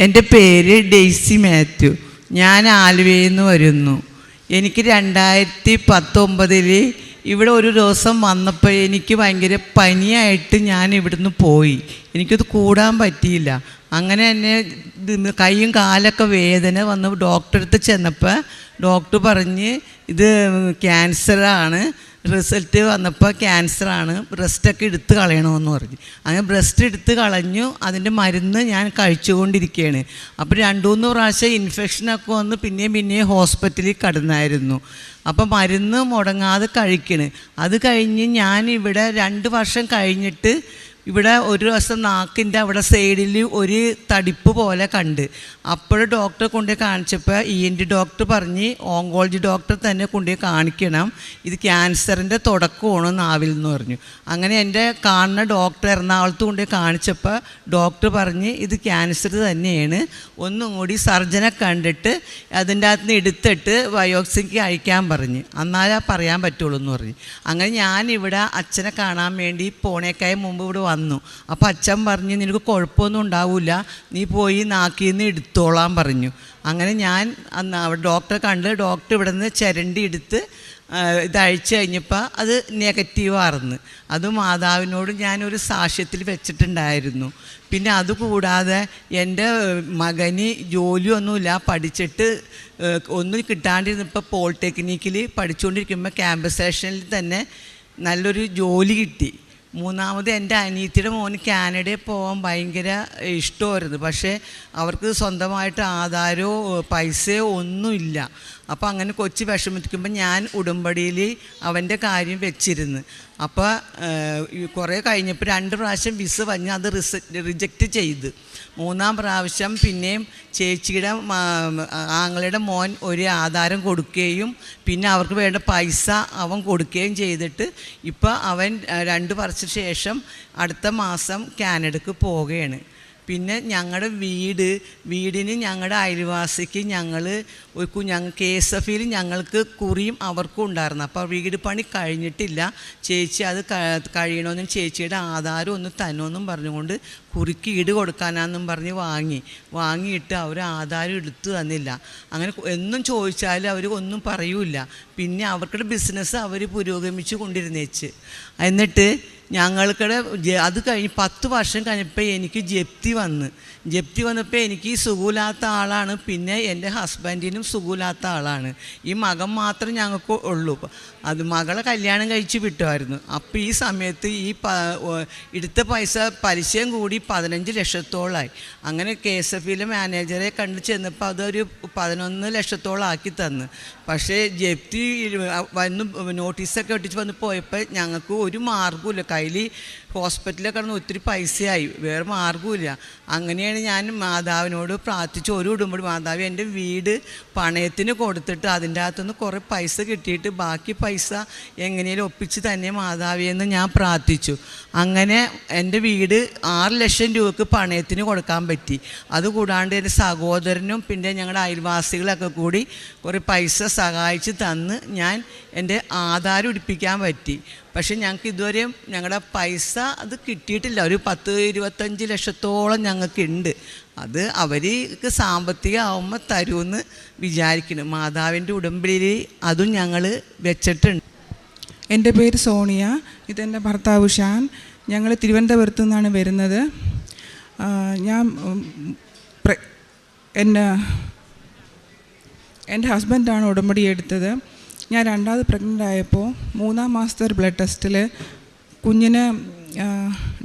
എന്റെ പേര് ഡെയ്സി മാത്യു. ഞാൻ ആലുവയിൽ നിന്ന് വരുന്നു. എനിക്ക് രണ്ടായിരത്തി പത്തൊമ്പതിൽ ഇവിടെ ഒരു ദിവസം വന്നപ്പോൾ എനിക്ക് ഭയങ്കര പനിയായിട്ട് ഞാൻ ഇവിടുന്ന് പോയി. എനിക്കത് കൂടാൻ പറ്റിയില്ല. അങ്ങനെ ഇത് കൈയും കാലൊക്കെ വേദന വന്ന് ഡോക്ടറെ അടുത്ത് ചെന്നപ്പോൾ ഡോക്ടർ പറഞ്ഞ് ഇത് ക്യാൻസറാണ്. റിസൾട്ട് വന്നപ്പോൾ ക്യാൻസറാണ് ബ്രസ്റ്റൊക്കെ എടുത്ത് കളയണമെന്ന് പറഞ്ഞു. അങ്ങനെ ബ്രസ്റ്റ് എടുത്ത് കളഞ്ഞു. അതിന്റെ മരുന്ന് ഞാൻ കഴിച്ചുകൊണ്ടിരിക്കുകയാണ്. അപ്പോൾ രണ്ടു മൂന്ന് പ്രാവശ്യം ഇൻഫെക്ഷനൊക്കെ വന്ന് പിന്നെയും പിന്നെയും ഹോസ്പിറ്റലിൽ കടന്നായിരുന്നു. അപ്പോൾ മരുന്ന് മുടങ്ങാതെ കഴിക്കണ്. അത് കഴിഞ്ഞ് ഞാൻ ഇവിടെ രണ്ട് വർഷം കഴിഞ്ഞിട്ട് ഇവിടെ ഒരു ദിവസം നാക്കിന്റെ അവിടെ സൈഡിൽ ഒരു തടിപ്പ് പോലെ കണ്ട്. അപ്പോൾ ഡോക്ടറെ കൊണ്ടുപോയി കാണിച്ചപ്പോൾ ഇ എൻ ഡി ഡോക്ടർ പറഞ്ഞ് ഓങ്കോളജി ഡോക്ടർ തന്നെ കൊണ്ടുപോയി കാണിക്കണം. ഇത് ക്യാൻസറിന്റെ തുടക്കമാണ് നാവിൽ എന്ന് പറഞ്ഞു. അങ്ങനെ എന്റെ കാണുന്ന ഡോക്ടർ എറണാകുളത്ത് കൊണ്ടുപോയി കാണിച്ചപ്പോൾ ഡോക്ടർ പറഞ്ഞ് ഇത് ക്യാൻസർ തന്നെയാണ്. ഒന്നും കൂടി സർജനെ കണ്ടിട്ട് അതിന്റെ അകത്ത് നിന്ന് എടുത്തിട്ട് ബയോക്സിക്ക് അയക്കാൻ പറഞ്ഞ്. എന്നാലേ പറയാൻ പറ്റുള്ളൂ എന്ന് പറഞ്ഞു. അങ്ങനെ ഞാനിവിടെ അച്ഛനെ കാണാൻ വേണ്ടി പോണേക്കായ മുമ്പ് ഇവിടെ വന്നു. അപ്പോൾ അച്ഛൻ പറഞ്ഞു നിനക്ക് കുഴപ്പമൊന്നും ഉണ്ടാവില്ല നീ പോയി നാക്കിൽ നിന്ന് എടുത്തോളാൻ പറഞ്ഞു. അങ്ങനെ ഞാൻ അന്ന് ഡോക്ടറെ കണ്ട് ഡോക്ടർ ഇവിടെ നിന്ന് ചിരണ്ടി എടുത്ത് ഇത് അഴിച്ചു കഴിഞ്ഞപ്പോൾ അത് നെഗറ്റീവായിരുന്നു അത് മാതാവിനോട് ഞാനൊരു സാക്ഷ്യത്തിൽ വെച്ചിട്ടുണ്ടായിരുന്നു. പിന്നെ അതുകൂടാതെ എന്റെ മകന് ജോലിയൊന്നുമില്ല പഠിച്ചിട്ട് ഒന്നും കിട്ടാണ്ടിരുന്നപ്പോൾ പോളിടെക്നിക്കിൽ പഠിച്ചുകൊണ്ടിരിക്കുമ്പോൾ ക്യാമ്പസ് സ്റ്റേഷനിൽ തന്നെ നല്ലൊരു ജോലി കിട്ടി. മൂന്നാമത് എന്റെ അനിയത്തിയുടെ മോന് കാനഡയിൽ പോകാൻ ഭയങ്കര ഇഷ്ടമായിരുന്നു. പക്ഷേ അവർക്ക് സ്വന്തമായിട്ട് ആധാരമോ പൈസയോ ഒന്നുമില്ല. അപ്പോൾ അങ്ങനെ കൊച്ചു വിഷമിക്കുമ്പോൾ ഞാൻ ഉടുമ്പടിയിൽ അവന്റെ കാര്യം വെച്ചിരുന്നു. അപ്പോൾ കുറേ കഴിഞ്ഞപ്പോൾ രണ്ട് പ്രാവശ്യം വിസ വഞ്ഞ് അത് റിജക്റ്റ് ചെയ്ത്. മൂന്നാം പ്രാവശ്യം പിന്നെയും ചേച്ചിയുടെ ആങ്ങളുടെ മോൻ ഒരു ആധാരം കൊടുക്കുകയും പിന്നെ അവർക്ക് വേണ്ട പൈസ അവൻ കൊടുക്കുകയും ചെയ്തിട്ട് ഇപ്പോൾ അവൻ രണ്ട് വർഷത്തിന് ശേഷം അടുത്ത മാസം കാനഡക്ക് പോവുകയാണ്. പിന്നെ ഞങ്ങളുടെ വീട് വീടിന് ഞങ്ങളുടെ അയൽവാസിക്ക് ഞങ്ങൾ ഒരു ഞങ്ങൾ കെ എസ് എഫിൽ ഞങ്ങൾക്ക് കുറിയും അവർക്കും ഉണ്ടായിരുന്നു. അപ്പോൾ വീട് പണി കഴിഞ്ഞിട്ടില്ല. ചേച്ചി അത് കഴിയണമെന്നും ചേച്ചിയുടെ ആധാരം ഒന്ന് തന്നുമെന്നും പറഞ്ഞുകൊണ്ട് കുറിക്ക് ഈട് കൊടുക്കാനാന്നും പറഞ്ഞ് വാങ്ങി. വാങ്ങിയിട്ട് അവർ ആധാരം എടുത്തു തന്നില്ല. അങ്ങനെ എന്നും ചോദിച്ചാൽ അവർ ഒന്നും പറയൂല പിന്നെ അവർക്കുടെ ബിസിനസ് അവർ പുരോഗമിച്ചു കൊണ്ടിരുന്നേച്ച്. എന്നിട്ട് ഞങ്ങൾക്കിടെ അത് കഴിഞ്ഞ് പത്ത് വർഷം കഴിഞ്ഞപ്പോൾ എനിക്ക് ജപ്തി വന്ന്. ജപ്തി വന്നപ്പോൾ എനിക്ക് സുഖമില്ലാത്ത ആളാണ്. പിന്നെ എന്റെ ഹസ്ബൻഡിനും സുഖമില്ലാത്ത ആളാണ്. ഈ മകൻ മാത്രം ഞങ്ങൾക്ക് ഉള്ളൂ. അത് മകളെ കല്യാണം കഴിച്ച് വിട്ടുമായിരുന്നു. അപ്പോൾ ഈ സമയത്ത് ഈ പ എടുത്ത പൈസ പലിശയും കൂടി പതിനഞ്ച് ലക്ഷത്തോളമായി അങ്ങനെ കെ എസ് എഫ് ഇയിലെ മാനേജറെ കണ്ട് ചെന്നപ്പോൾ അതൊരു പതിനൊന്ന് ലക്ഷത്തോളം ആക്കി തന്നു. പക്ഷേ ജപ്തി വന്ന് നോട്ടീസൊക്കെ ഒട്ടിച്ച് വന്ന് പോയപ്പോൾ ഞങ്ങൾക്ക് ഒരു മാർഗമില്ല കയ്യിൽ ഹോസ്പിറ്റലിൽ കിടന്ന് ഒത്തിരി പൈസയായി. വേറെ മാർഗമില്ല അങ്ങനെയാണ് ഞാൻ മാതാവിനോട് പ്രാർത്ഥിച്ച് ഒരു ഉടുമ്പടി മാതാവ് എന്റെ വീട് പണയത്തിന് കൊടുത്തിട്ട് അതിന്റെ അകത്തുനിന്ന് കുറേ പൈസ കിട്ടിയിട്ട് ബാക്കി പൈസ എങ്ങനെയും ഒപ്പിച്ച് തന്നെ മാതാവിയെന്ന് ഞാൻ പ്രാർത്ഥിച്ചു. അങ്ങനെ എന്റെ വീട് ആറ് ലക്ഷം രൂപക്ക് പണയത്തിന് കൊടുക്കാൻ പറ്റി. അതുകൂടാണ്ട് എന്റെ സഹോദരനും പിന്നെ ഞങ്ങളുടെ അയൽവാസികളൊക്കെ കൂടി കുറേ പൈസ സഹായിച്ച് തന്ന് ഞാൻ എന്റെ ആധാരം ഉടിപ്പിക്കാൻ പറ്റി. പക്ഷെ ഞങ്ങൾക്ക് ഇതുവരെയും ഞങ്ങളുടെ പൈസ അത് കിട്ടിയിട്ടില്ല. ഒരു പത്ത് ഇരുപത്തഞ്ച് ലക്ഷത്തോളം ഞങ്ങൾക്കുണ്ട്. അത് അവർക്ക് സാമ്പത്തികമാകുമ്പോൾ തരുമെന്ന് വിചാരിക്കുന്നു. മാതാവിന്റെ ഉടമ്പടിയിൽ അതും ഞങ്ങൾ വെച്ചിട്ടുണ്ട്. എന്റെ പേര് സോണിയ. ഇതെന്റെ ഭർത്താവ് ഷാൻ. ഞങ്ങൾ തിരുവനന്തപുരത്തു നിന്നാണ് വരുന്നത്. ഞാൻ എന്റെ എന്റെ ഹസ്ബൻഡാണ് ഉടമ്പടി എടുത്തത്. ഞാൻ രണ്ടാമത് പ്രഗ്നന്റ് ആയപ്പോൾ മൂന്നാം മാസത്തെ ഒരു ബ്ലഡ് ടെസ്റ്റിൽ കുഞ്ഞിന്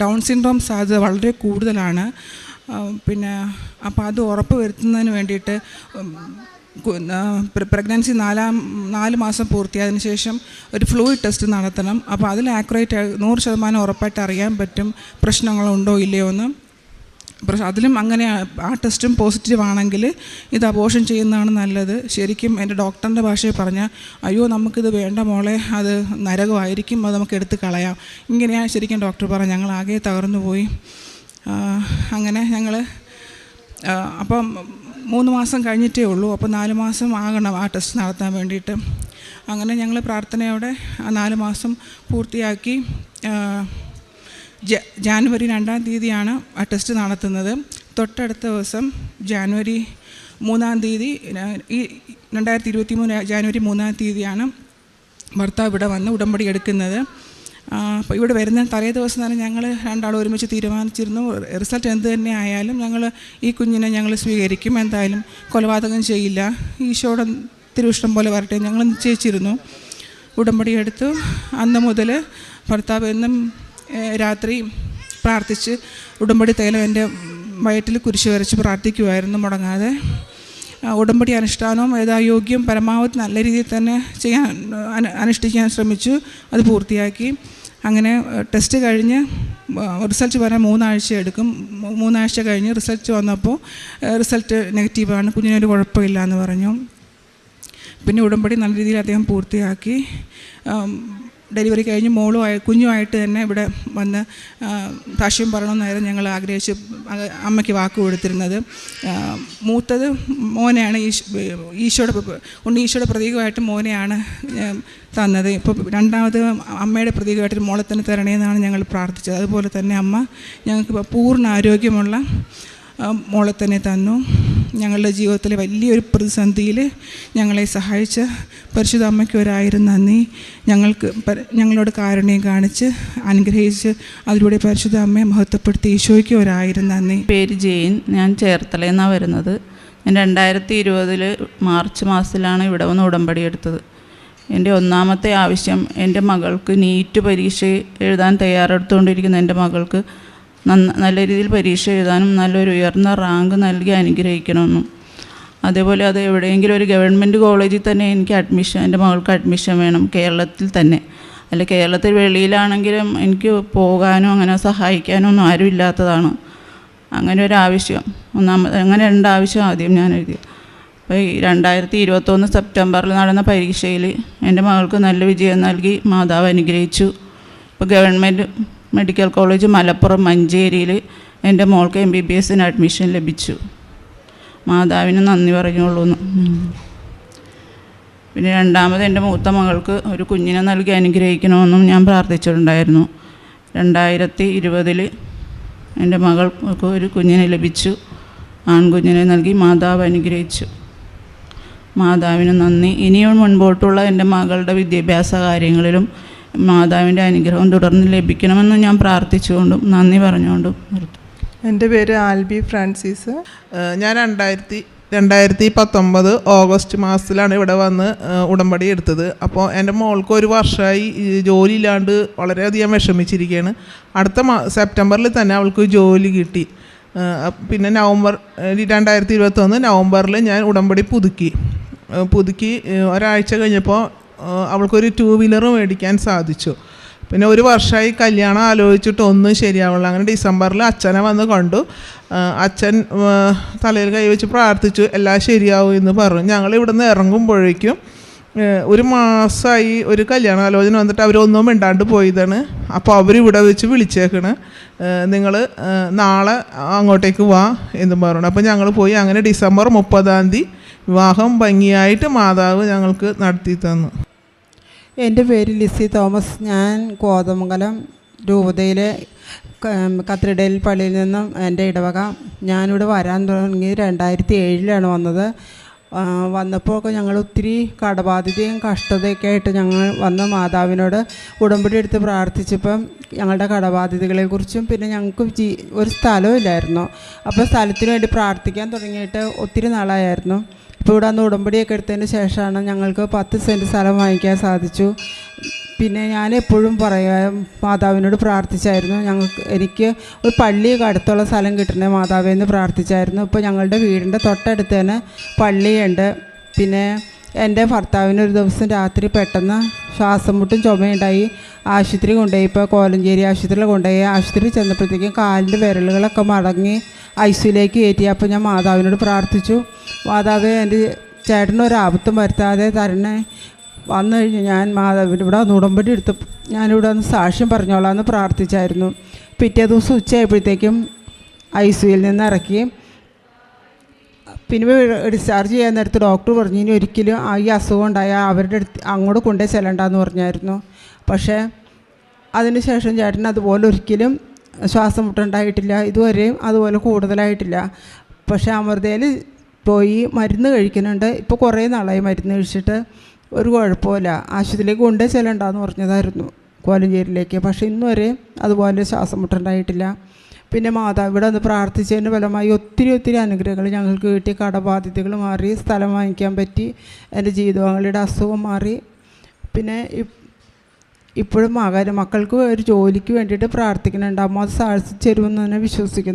ഡൗൺ സിൻഡ്രോം സാധ്യത വളരെ കൂടുതലാണ്. പിന്നെ അപ്പോൾ അത് ഉറപ്പ് വരുത്തുന്നതിന് വേണ്ടിയിട്ട് പ്രഗ്നൻസി നാലാം നാല് മാസം പൂർത്തിയായതിന് ശേഷം ഒരു ഫ്ലൂയിഡ് ടെസ്റ്റ് നടത്തണം. അപ്പോൾ അതിൽ ആക്യുറേറ്റ് നൂറ് ശതമാനം ഉറപ്പായിട്ട് അറിയാൻ പറ്റും പ്രശ്നങ്ങളുണ്ടോ ഇല്ലയോ എന്ന് പക്ഷെ അതിലും അങ്ങനെ ആ ടെസ്റ്റും പോസിറ്റീവ് ആണെങ്കിൽ ഇത് അബോഷൻ ചെയ്യുന്നതാണ് നല്ലത്. ശരിക്കും എന്റെ ഡോക്ടറിന്റെ ഭാഷയിൽ പറഞ്ഞാൽ അയ്യോ നമുക്കിത് വേണ്ട മോളെ അത് നരകമായിരിക്കും അത് നമുക്ക് എടുത്ത് കളയാം. ഇങ്ങനെയാണ് ശരിക്കും ഡോക്ടർ പറഞ്ഞത്. ഞങ്ങൾ ആകെ തകർന്നു പോയി. അങ്ങനെ ഞങ്ങൾ അപ്പം മൂന്ന് മാസം കഴിഞ്ഞിട്ടേ ഉള്ളൂ. അപ്പോൾ നാല് മാസം ആകണം ആ ടെസ്റ്റ് നടത്താൻ വേണ്ടിയിട്ട്. അങ്ങനെ ഞങ്ങൾ പ്രാർത്ഥനയോടെ ആ നാല് മാസം പൂർത്തിയാക്കി. ജാനുവരി രണ്ടാം തീയതിയാണ് ആ ടെസ്റ്റ് നടത്തുന്നത്. തൊട്ടടുത്ത ദിവസം ജാനുവരി മൂന്നാം തീയതി ഈ രണ്ടായിരത്തി ഇരുപത്തി മൂന്ന് ജാനുവരി മൂന്നാം തീയതിയാണ് ഭർത്താവ് ഇവിടെ വന്ന് ഉടമ്പടി എടുക്കുന്നത്. അപ്പോൾ ഇവിടെ വരുന്ന തലേ ദിവസം തന്നെ ഞങ്ങൾ രണ്ടാളും ഒരുമിച്ച് തീരുമാനിച്ചിരുന്നു. റിസൾട്ട് എന്ത് തന്നെ ആയാലും ഞങ്ങൾ ഈ കുഞ്ഞിനെ ഞങ്ങൾ സ്വീകരിക്കും. എന്തായാലും കൊലപാതകം ചെയ്യില്ല. ഈശോയുടെ തിരുവിഷ്ടം പോലെ വരട്ടെ ഞങ്ങൾ നിശ്ചയിച്ചിരുന്നു. ഉടമ്പടി എടുത്തു. അന്ന് മുതൽ ഭർത്താവ് എന്നും രാത്രി പ്രാർത്ഥിച്ച് ഉടമ്പടി തൈലം എന്റെ വയറ്റിൽ കുരിശ് വരച്ച് പ്രാർത്ഥിക്കുമായിരുന്നു മുടങ്ങാതെ. ഉടമ്പടി അനുഷ്ഠാനവും യഥായോഗ്യം പരമാവധി നല്ല രീതിയിൽ തന്നെ ചെയ്യാൻ അനു അനുഷ്ഠിക്കാൻ ശ്രമിച്ചു. അത് പൂർത്തിയാക്കി. അങ്ങനെ ടെസ്റ്റ് കഴിഞ്ഞ് റിസൾട്ട് വരാൻ മൂന്നാഴ്ച എടുക്കും. മൂന്നാഴ്ച കഴിഞ്ഞ് റിസൾട്ട് വന്നപ്പോൾ റിസൾട്ട് നെഗറ്റീവാണ്. കുഞ്ഞിനൊരു കുഴപ്പമില്ല എന്ന് പറഞ്ഞു. പിന്നെ ഉടമ്പടി നല്ല രീതിയിൽ അദ്ദേഹം പൂർത്തിയാക്കി. ഡെലിവറി കഴിഞ്ഞ് മോളുമായി കുഞ്ഞുമായിട്ട് തന്നെ ഇവിടെ വന്ന് സാക്ഷ്യം പറയണമെന്നായിരുന്നു ഞങ്ങൾ ആഗ്രഹിച്ച് അമ്മയ്ക്ക് വാക്ക് കൊടുത്തിരുന്നത്. മൂത്തത് മോനെയാണ് ഈശോ ഈശോയുടെ ഉണ്ട് ഈശോയുടെ പ്രതീകമായിട്ട് മോനെയാണ് തന്നത്. ഇപ്പോൾ രണ്ടാമത് അമ്മയുടെ പ്രതീകമായിട്ട് മോളെ തന്നെ തരണേന്നാണ് ഞങ്ങൾ പ്രാർത്ഥിച്ചത്. അതുപോലെ തന്നെ അമ്മ ഞങ്ങൾക്ക് പൂർണ ആരോഗ്യമുള്ള മോളെ തന്നെ തന്നു. ഞങ്ങളുടെ ജീവിതത്തിലെ വലിയൊരു പ്രതിസന്ധിയിൽ ഞങ്ങളെ സഹായിച്ച പരിശുദ്ധ അമ്മയ്ക്ക് ഒരായിരം നന്ദി. ഞങ്ങൾക്ക് ഞങ്ങളോട് കാരുണ്യം കാണിച്ച് അനുഗ്രഹിച്ച് അതിലൂടെ പരിശുദ്ധ അമ്മയെ മഹത്വപ്പെടുത്തി ഈശോയ്ക്ക് ഒരായിരം നന്ദി. പേര് ജെയിൻ. ഞാൻ ചേർത്തലയിൽ നിന്നാണ് വരുന്നത്. ഞാൻ രണ്ടായിരത്തി ഇരുപതിൽ മാർച്ച് മാസത്തിലാണ് ഇവിടെ വന്ന് ഉടമ്പടി എടുത്തത്. എന്റെ ഒന്നാമത്തെ ആവശ്യം എന്റെ മകൾക്ക് നീറ്റ് പരീക്ഷ എഴുതാൻ തയ്യാറെടുത്തുകൊണ്ടിരിക്കുന്ന എന്റെ മകൾക്ക് നല്ല രീതിയിൽ പരീക്ഷ എഴുതാനും നല്ലൊരു ഉയർന്ന റാങ്ക് നൽകി അനുഗ്രഹിക്കണമെന്നും. അതേപോലെ അത് എവിടെയെങ്കിലും ഒരു ഗവൺമെന്റ് കോളേജിൽ തന്നെ എനിക്ക് അഡ്മിഷൻ എന്റെ മകൾക്ക് അഡ്മിഷൻ വേണം കേരളത്തിൽ തന്നെ. അല്ല കേരളത്തിൽ വെളിയിലാണെങ്കിലും എനിക്ക് പോകാനോ അങ്ങനെ സഹായിക്കാനോ ഒന്നും ആരും ഇല്ലാത്തതാണ്. അങ്ങനെ ഒരു ആവശ്യം ഒന്നാമത് അങ്ങനെ രണ്ടാവശ്യം ആദ്യം ഞാൻ എഴുതി. അപ്പോൾ ഈ രണ്ടായിരത്തി ഇരുപത്തൊന്ന് സെപ്റ്റംബറിൽ നടന്ന പരീക്ഷയിൽ എന്റെ മകൾക്ക് നല്ല വിജയം നൽകി മാതാവ് അനുഗ്രഹിച്ചു. ഇപ്പോൾ ഗവൺമെന്റ് മെഡിക്കൽ കോളേജ് മലപ്പുറം മഞ്ചേരിയിൽ എന്റെ മോൾക്ക് എം ബി ബി എസിന് അഡ്മിഷൻ ലഭിച്ചു. മാതാവിന് നന്ദി പറഞ്ഞോളൂന്ന് പിന്നെ രണ്ടാമത് എന്റെ മൂത്ത മകൾക്ക് ഒരു കുഞ്ഞിനെ നൽകി അനുഗ്രഹിക്കണമെന്നും ഞാൻ പ്രാർത്ഥിച്ചിട്ടുണ്ടായിരുന്നു. രണ്ടായിരത്തി ഇരുപതിൽ എന്റെ മകൾക്ക് ഒരു കുഞ്ഞിനെ ലഭിച്ചു. ആൺകുഞ്ഞിനെ നൽകി മാതാവ് അനുഗ്രഹിച്ചു. മാതാവിന് നന്ദി. ഇനിയും മുൻപോട്ടുള്ള എന്റെ മകളുടെ വിദ്യാഭ്യാസ കാര്യങ്ങളിലും മാതാവിന്റെ അനുഗ്രഹം തുടർന്ന് ലഭിക്കണമെന്ന് ഞാൻ പ്രാർത്ഥിച്ചുകൊണ്ടും നന്ദി പറഞ്ഞുകൊണ്ടും നിർത്തും. എന്റെ പേര് ആൽബി ഫ്രാൻസിസ്. ഞാൻ രണ്ടായിരത്തി രണ്ടായിരത്തി പത്തൊമ്പത് ഓഗസ്റ്റ് മാസത്തിലാണ് ഇവിടെ വന്ന് ഉടമ്പടി എടുത്തത്. അപ്പോൾ എന്റെ മോൾക്ക് ഒരു വർഷമായി ജോലിയില്ലാണ്ട് വളരെയധികം വിഷമിച്ചിരിക്കുകയാണ്. അടുത്ത മാ സെപ്റ്റംബറിൽ തന്നെ അവൾക്ക് ജോലി കിട്ടി. പിന്നെ നവംബർ രണ്ടായിരത്തി ഇരുപത്തൊന്ന് നവംബറിൽ ഞാൻ ഉടമ്പടി പുതുക്കി. പുതുക്കി ഒരാഴ്ച കഴിഞ്ഞപ്പോൾ അവൾക്കൊരു ടു വീലർ മേടിക്കാൻ സാധിച്ചു. പിന്നെ ഒരു വർഷമായി കല്യാണം ആലോചിച്ചിട്ട് ഒന്നും ശരിയാവുള്ളൂ അങ്ങനെ ഡിസംബറിൽ അച്ഛനെ വന്ന് കണ്ടു. അച്ഛൻ തലയിൽ കൈവച്ച് പ്രാർത്ഥിച്ചു എല്ലാം ശരിയാവും എന്ന് പറഞ്ഞു. ഞങ്ങൾ ഇവിടുന്ന് ഇറങ്ങുമ്പോഴേക്കും ഒരു മാസമായി ഒരു കല്യാണാലോചന വന്നിട്ട് അവരൊന്നും മിണ്ടാണ്ട് പോയതാണ്. അപ്പോൾ അവരിവിടെ വെച്ച് വിളിച്ചേക്കണ്. നിങ്ങൾ നാളെ അങ്ങോട്ടേക്ക് വാ എന്ന് പറഞ്ഞു അപ്പോൾ ഞങ്ങൾ പോയി. അങ്ങനെ ഡിസംബർ മുപ്പതാം തീയതി വിവാഹം ഭംഗിയായിട്ട് മാതാവ് ഞങ്ങൾക്ക് നടത്തി തന്നു. എന്റെ പേര് ലിസി തോമസ്. ഞാൻ കോതമംഗലം രൂപതയിലെ കത്തിടയിൽ പള്ളിയിൽ നിന്നും എന്റെ ഇടവക. ഞാനിവിടെ വരാൻ തുടങ്ങി രണ്ടായിരത്തി ഏഴിലാണ് വന്നത് വന്നപ്പോൾ ഞങ്ങൾ ഒത്തിരി കടബാധ്യതയും കഷ്ടതയൊക്കെ ആയിട്ട് ഞങ്ങൾ വന്ന മാതാവിനോട് ഉടമ്പടി എടുത്ത് പ്രാർത്ഥിച്ചപ്പം ഞങ്ങളുടെ കടബാധ്യതകളെക്കുറിച്ചും പിന്നെ ഞങ്ങൾക്ക് ജീ ഒരു സ്ഥലവും ഇല്ലായിരുന്നു. അപ്പോൾ സ്ഥലത്തിന് വേണ്ടി പ്രാർത്ഥിക്കാൻ തുടങ്ങിയിട്ട് ഒത്തിരി നാളായിരുന്നു. ഇപ്പോൾ ഇവിടെ അന്ന് ഉടമ്പടിയൊക്കെ എടുത്തതിന് ശേഷമാണ് ഞങ്ങൾക്ക് പത്ത് സെന്റ് സ്ഥലം വാങ്ങിക്കാൻ സാധിച്ചു. പിന്നെ ഞാൻ എപ്പോഴും പറയാം മാതാവിനോട് പ്രാർത്ഥിച്ചായിരുന്നു. ഞങ്ങൾക്ക് എനിക്ക് ഒരു പള്ളി അടുത്തുള്ള സ്ഥലം കിട്ടണേ മാതാവേ എന്ന് പ്രാർത്ഥിച്ചായിരുന്നു. ഇപ്പോൾ ഞങ്ങളുടെ വീടിന്റെ തൊട്ടടുത്ത് തന്നെ പള്ളിയുണ്ട്. പിന്നെ എന്റെ ഭർത്താവിന് ഒരു ദിവസം രാത്രി പെട്ടെന്ന് ശ്വാസം മുട്ടും ചുമയുണ്ടായി. ആശുപത്രി കൊണ്ടുപോയി. ഇപ്പോൾ കോലഞ്ചേരി ആശുപത്രിയിൽ കൊണ്ടുപോയി. ആശുപത്രി ചെന്നപ്പോഴത്തേക്കും കാലിന്റെ വിരലുകളൊക്കെ മടങ്ങി ഐ സിയിലേക്ക് കയറ്റി. അപ്പോൾ ഞാൻ മാതാവിനോട് പ്രാർത്ഥിച്ചു. മാതാവ് എന്റെ ചേട്ടനൊരാപത്തും വരുത്താതെ തരണേ. വന്നു കഴിഞ്ഞ് ഞാൻ മാതാവിന്റെ ഇവിടെ വന്ന് ഉടമ്പടി എടുത്ത് ഞാനിവിടെ വന്ന് സാക്ഷ്യം പറഞ്ഞോളാം എന്ന് പ്രാർത്ഥിച്ചായിരുന്നു. പിറ്റേ ദിവസം ഉച്ചയായപ്പോഴത്തേക്കും ഐ സിയിൽ നിന്ന് ഇറക്കി. പിന്നെ ഡിസ്ചാർജ് ചെയ്യാൻ നേരത്ത് ഡോക്ടർ പറഞ്ഞു ഇനി ഒരിക്കലും ആ ഈ അസുഖം ഉണ്ടായാൽ അവരുടെ അടുത്ത് അങ്ങോട്ട് കൊണ്ടേ ചെല്ലണ്ടെന്ന് പറഞ്ഞായിരുന്നു. പക്ഷേ അതിനുശേഷം ചേട്ടൻ അതുപോലെ ഒരിക്കലും ശ്വാസം മുട്ടുണ്ടായിട്ടില്ല ഇതുവരെയും അതുപോലെ കൂടുതലായിട്ടില്ല. പക്ഷേ അമൃതയിൽ പോയി മരുന്ന് കഴിക്കുന്നുണ്ട്. ഇപ്പോൾ കുറേ നാളായി മരുന്ന് കഴിച്ചിട്ട് ഒരു കുഴപ്പമില്ല. ആശുപത്രിയിലേക്ക് കൊണ്ടേ ചെല്ലണ്ടെന്ന് പറഞ്ഞതായിരുന്നു കോലഞ്ചേരിയിലേക്ക്. പക്ഷേ ഇന്ന് വരെ അതുപോലെ ശ്വാസം മുട്ടുണ്ടായിട്ടില്ല പിന്നെ മാതാവ് ഇവിടെ ഒന്ന് പ്രാർത്ഥിച്ചതിന്റെ ഫലമായി ഒത്തിരി ഒത്തിരി അനുഗ്രഹങ്ങൾ ഞങ്ങൾക്ക് കിട്ടി. കടബാധ്യതകൾ മാറി സ്ഥലം വാങ്ങിക്കാൻ പറ്റി എന്റെ ജീവിതങ്ങളുടെ അസുഖം മാറി. പിന്നെ ഇപ്- ഇപ്പോഴും മകൻ മക്കൾക്ക് ഒരു ജോലിക്ക് വേണ്ടിയിട്ട് പ്രാർത്ഥിക്കുന്നുണ്ട്. അമ്മ അത് സാധിച്ചു തരുമെന്ന് തന്നെ വിശ്വസിക്കുന്നു.